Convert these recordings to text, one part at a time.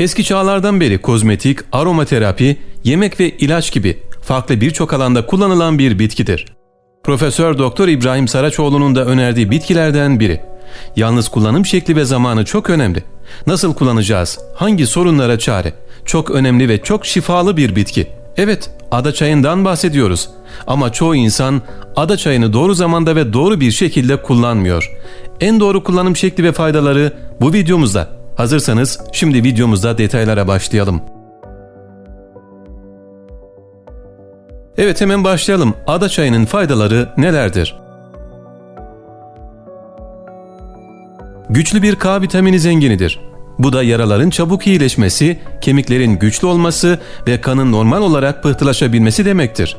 Eski çağlardan beri kozmetik, aromaterapi, yemek ve ilaç gibi farklı birçok alanda kullanılan bir bitkidir. Profesör Doktor İbrahim Saraçoğlu'nun da önerdiği bitkilerden biri. Yalnız kullanım şekli ve zamanı çok önemli. Nasıl kullanacağız? Hangi sorunlara çare? Çok önemli ve çok şifalı bir bitki. Evet, ada çayından bahsediyoruz. Ama çoğu insan ada çayını doğru zamanda ve doğru bir şekilde kullanmıyor. En doğru kullanım şekli ve faydaları bu videomuzda. Hazırsanız şimdi videomuzda detaylara başlayalım. Evet hemen başlayalım. Ada çayının faydaları nelerdir? Güçlü bir K vitamini zenginidir. Bu da yaraların çabuk iyileşmesi, kemiklerin güçlü olması ve kanın normal olarak pıhtılaşabilmesi demektir.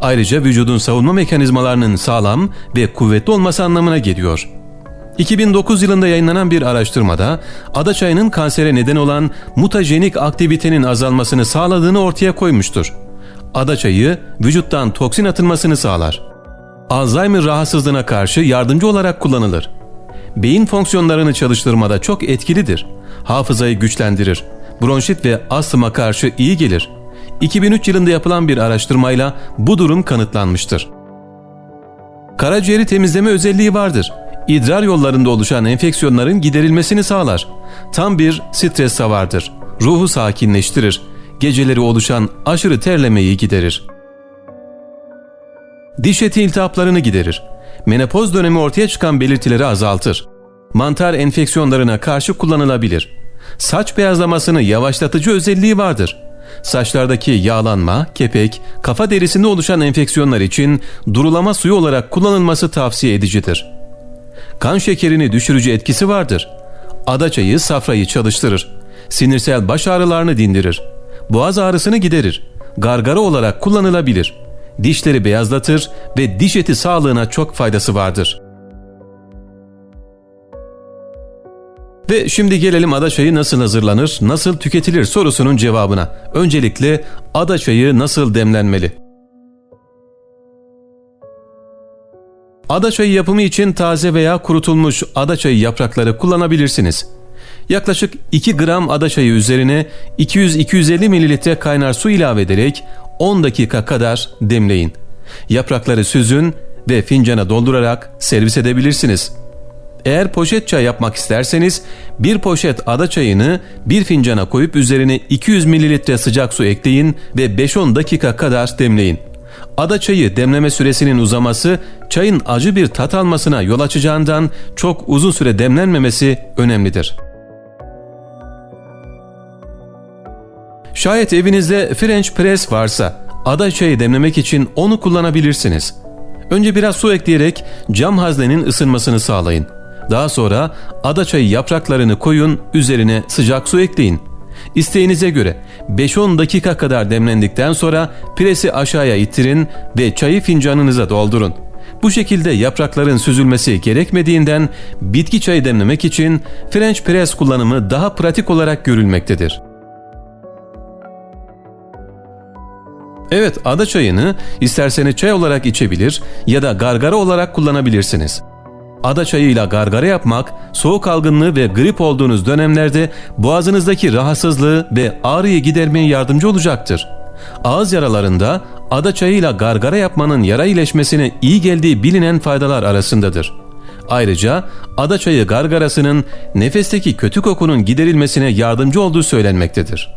Ayrıca vücudun savunma mekanizmalarının sağlam ve kuvvetli olması anlamına geliyor. 2009 yılında yayınlanan bir araştırmada ada çayının kansere neden olan mutajenik aktivitenin azalmasını sağladığını ortaya koymuştur. Ada çayı vücuttan toksin atılmasını sağlar. Alzheimer rahatsızlığına karşı yardımcı olarak kullanılır. Beyin fonksiyonlarını çalıştırmada çok etkilidir. Hafızayı güçlendirir. Bronşit ve astıma karşı iyi gelir. 2003 yılında yapılan bir araştırmayla bu durum kanıtlanmıştır. Karaciğeri temizleme özelliği vardır. İdrar yollarında oluşan enfeksiyonların giderilmesini sağlar. Tam bir stres savardır. Ruhu sakinleştirir. Geceleri oluşan aşırı terlemeyi giderir. Diş eti iltihaplarını giderir. Menopoz dönemi ortaya çıkan belirtileri azaltır. Mantar enfeksiyonlarına karşı kullanılabilir. Saç beyazlamasını yavaşlatıcı özelliği vardır. Saçlardaki yağlanma, kepek, kafa derisinde oluşan enfeksiyonlar için durulama suyu olarak kullanılması tavsiye edicidir. Kan şekerini düşürücü etkisi vardır. Ada çayı safrayı çalıştırır. Sinirsel baş ağrılarını dindirir. Boğaz ağrısını giderir. Gargara olarak kullanılabilir. Dişleri beyazlatır ve diş eti sağlığına çok faydası vardır. Ve şimdi gelelim ada çayı nasıl hazırlanır, nasıl tüketilir sorusunun cevabına. Öncelikle ada çayı nasıl demlenmeli? Ada çayı yapımı için taze veya kurutulmuş ada çayı yaprakları kullanabilirsiniz. Yaklaşık 2 gram ada çayı üzerine 200-250 mililitre kaynar su ilave ederek 10 dakika kadar demleyin. Yaprakları süzün ve fincana doldurarak servis edebilirsiniz. Eğer poşet çay yapmak isterseniz bir poşet ada çayını bir fincana koyup üzerine 200 mililitre sıcak su ekleyin ve 5-10 dakika kadar demleyin. Ada çayı demleme süresinin uzaması çayın acı bir tat almasına yol açacağından çok uzun süre demlenmemesi önemlidir. Şayet evinizde French press varsa ada çayı demlemek için onu kullanabilirsiniz. Önce biraz su ekleyerek cam haznenin ısınmasını sağlayın. Daha sonra ada çayı yapraklarını koyun, üzerine sıcak su ekleyin. İsteğinize göre 5-10 dakika kadar demlendikten sonra presi aşağıya ittirin ve çayı fincanınıza doldurun. Bu şekilde yaprakların süzülmesi gerekmediğinden bitki çayı demlemek için French press kullanımı daha pratik olarak görülmektedir. Evet ada çayını isterseniz çay olarak içebilir ya da gargara olarak kullanabilirsiniz. Ada çayıyla gargara yapmak soğuk algınlığı ve grip olduğunuz dönemlerde boğazınızdaki rahatsızlığı ve ağrıyı gidermeye yardımcı olacaktır. Ağız yaralarında ada çayıyla gargara yapmanın yara iyileşmesine iyi geldiği bilinen faydalar arasındadır. Ayrıca ada çayı gargarasının nefesteki kötü kokunun giderilmesine yardımcı olduğu söylenmektedir.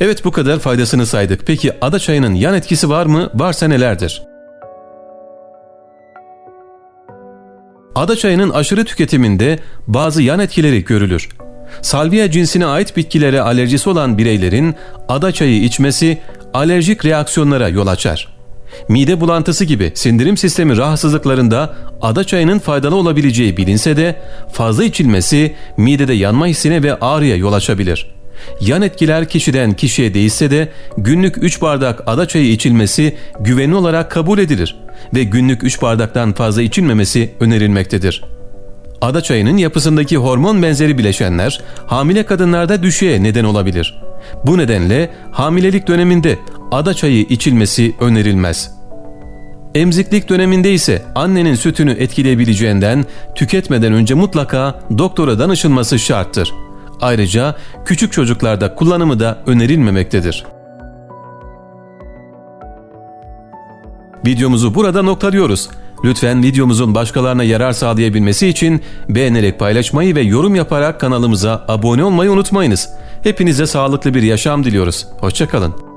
Evet bu kadar faydasını saydık. Peki ada çayının yan etkisi var mı? Varsa nelerdir? Ada çayının aşırı tüketiminde bazı yan etkileri görülür. Salvia cinsine ait bitkilere alerjisi olan bireylerin ada çayı içmesi alerjik reaksiyonlara yol açar. Mide bulantısı gibi sindirim sistemi rahatsızlıklarında ada çayının faydalı olabileceği bilinse de fazla içilmesi midede yanma hissine ve ağrıya yol açabilir. Yan etkiler kişiden kişiye değişse de günlük 3 bardak ada çayı içilmesi güvenli olarak kabul edilir ve günlük 3 bardaktan fazla içilmemesi önerilmektedir. Ada çayının yapısındaki hormon benzeri bileşenler hamile kadınlarda düşüğe neden olabilir. Bu nedenle hamilelik döneminde ada çayı içilmesi önerilmez. Emziklik döneminde ise annenin sütünü etkileyebileceğinden tüketmeden önce mutlaka doktora danışılması şarttır. Ayrıca küçük çocuklarda kullanımı da önerilmemektedir. Videomuzu burada noktalıyoruz. Lütfen videomuzun başkalarına yarar sağlayabilmesi için beğenerek paylaşmayı ve yorum yaparak kanalımıza abone olmayı unutmayınız. Hepinize sağlıklı bir yaşam diliyoruz. Hoşçakalın.